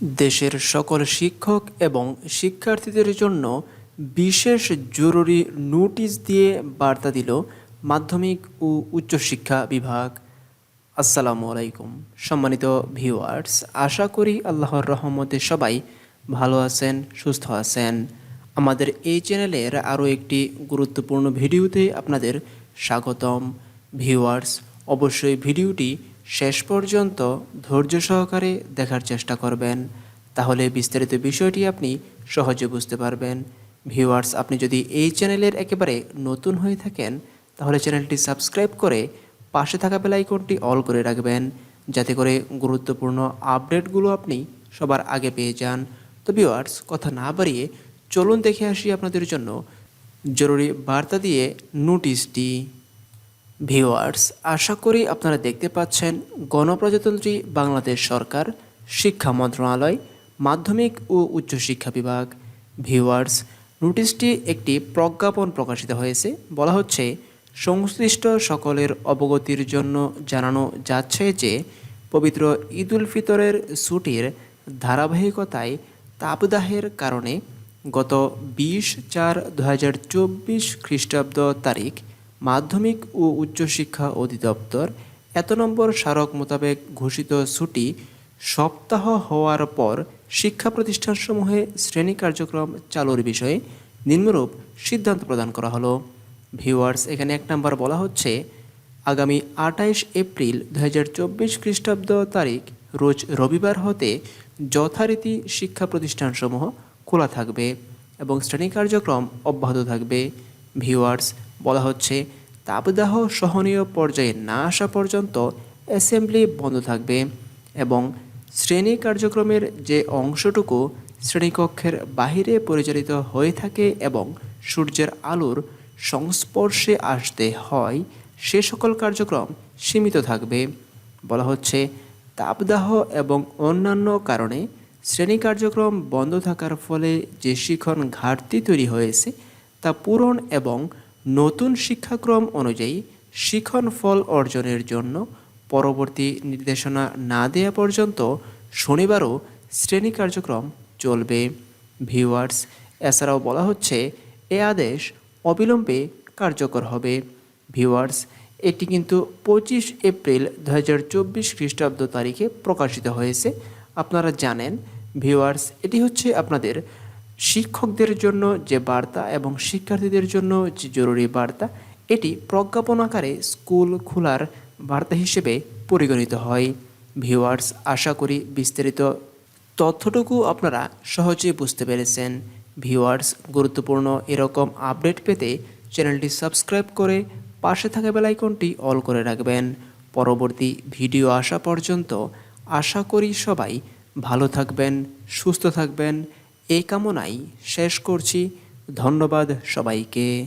দেশের সকল শিক্ষক এবং শিক্ষার্থীদের জন্য বিশেষ জরুরি নোটিশ দিয়ে বার্তা দিল মাধ্যমিক ও উচ্চশিক্ষা বিভাগ। আসসালামু আলাইকুম। সম্মানিত ভিউয়ার্স, আশা করি আল্লাহর রহমতে সবাই ভালো আছেন, সুস্থ আছেন। আমাদের এই চ্যানেলের আরও একটি গুরুত্বপূর্ণ ভিডিওতে আপনাদের স্বাগতম। ভিউয়ার্স, অবশ্যই ভিডিওটি শেষ পর্যন্ত ধৈর্য সহকারে দেখার চেষ্টা করবেন। তাহলে বিস্তারিত বিষয়টি আপনি সহজে বুঝতে পারবেন। ভিউয়ার্স, আপনি যদি এই চ্যানেলের একেবারে নতুন হয়ে থাকেন, তাহলে চ্যানেলটি সাবস্ক্রাইব করে পাশে থাকা বেল আইকনটি অল করে রাখবেন, যাতে করে গুরুত্বপূর্ণ আপডেটগুলো আপনি সবার আগে পেয়ে যান। তো ভিউয়ার্স, কথা না বাড়িয়ে চলুন দেখে আসি আপনাদের জন্য জরুরি বার্তা দিয়ে নোটিশটি। ভিউয়ার্স, আশা করি আপনারা দেখতে পাচ্ছেন গণপ্রজাতন্ত্রী বাংলাদেশ সরকার, শিক্ষা মন্ত্রণালয়, মাধ্যমিক ও উচ্চশিক্ষা বিভাগ। ভিউয়ার্স, নোটিশটি একটি প্রজ্ঞাপন প্রকাশিত হয়েছে। বলা হচ্ছে, সংশ্লিষ্ট সকলের অবগতির জন্য জানানো যাচ্ছে যে, পবিত্র ঈদুল ফিতরের ছুটির ধারাবাহিকতায় তাপদাহের কারণে গত বিশ চার দু খ্রিস্টাব্দ তারিখ মাধ্যমিক ও উচ্চশিক্ষা অধিদপ্তর এত নম্বর স্মারক মোতাবেক ঘোষিত ছুটি সপ্তাহ হওয়ার পর শিক্ষা প্রতিষ্ঠানসমূহে শ্রেণি কার্যক্রম চালুর বিষয়ে নিম্নরূপ সিদ্ধান্ত প্রদান করা হলো। ভিউয়ার্স, এখানে এক নম্বর বলা হচ্ছে, আগামী আঠাইশ এপ্রিল দু হাজার চব্বিশ খ্রিস্টাব্দ তারিখ রোজ রবিবার হতে যথারীতি শিক্ষা প্রতিষ্ঠানসমূহ খোলা থাকবে এবং শ্রেণি কার্যক্রম অব্যাহত থাকবে। ভিউয়ার্স বলা হচ্ছে, তাপদাহ সহনীয় পর্যায়ে না আসা পর্যন্ত অ্যাসেম্বলি বন্ধ থাকবে এবং শ্রেণি কার্যক্রমের যে অংশটুকু শ্রেণীকক্ষের বাহিরে পরিচালিত হয়ে থাকে এবং সূর্যের আলোর সংস্পর্শে আসতে হয়, সে সকল কার্যক্রম সীমিত থাকবে। বলা হচ্ছে, তাপদাহ এবং অন্যান্য কারণে শ্রেণি কার্যক্রম বন্ধ থাকার ফলে যে শিখন ঘাটতি তৈরি হয়েছে তা পূরণ এবং নতুন শিক্ষাক্রম অনুযায়ী শিখন ফল অর্জনের জন্য পরবর্তী নির্দেশনা না দেওয়া পর্যন্ত শনিবারও শ্রেণি কার্যক্রম চলবে। ভিউয়ার্স, এছাড়াও বলা হচ্ছে, এ আদেশ অবিলম্বে কার্যকর হবে। ভিউয়ার্স, এটি কিন্তু পঁচিশ এপ্রিল দু হাজার চব্বিশ খ্রিস্টাব্দ তারিখে প্রকাশিত হয়েছে। আপনারা জানেন, ভিউয়ার্স, এটি হচ্ছে আপনাদের শিক্ষকদের জন্য যে বার্তা এবং শিক্ষার্থীদের জন্য যে জরুরি বার্তা, এটি প্রজ্ঞাপন আকারে স্কুল খোলার বার্তা হিসেবে পরিগণিত হয়। ভিউয়ার্স, আশা করি বিস্তারিত তথ্যটুকু আপনারা সহজেই বুঝতে পেরেছেন। ভিউয়ার্স, গুরুত্বপূর্ণ এরকম আপডেট পেতে চ্যানেলটি সাবস্ক্রাইব করে পাশে থাকা বেলাইকনটি অল করে রাখবেন। পরবর্তী ভিডিও আসা পর্যন্ত আশা করি সবাই ভালো থাকবেন, সুস্থ থাকবেন এই কামনাই শেষ করছি। ধন্যবাদ সবাইকে।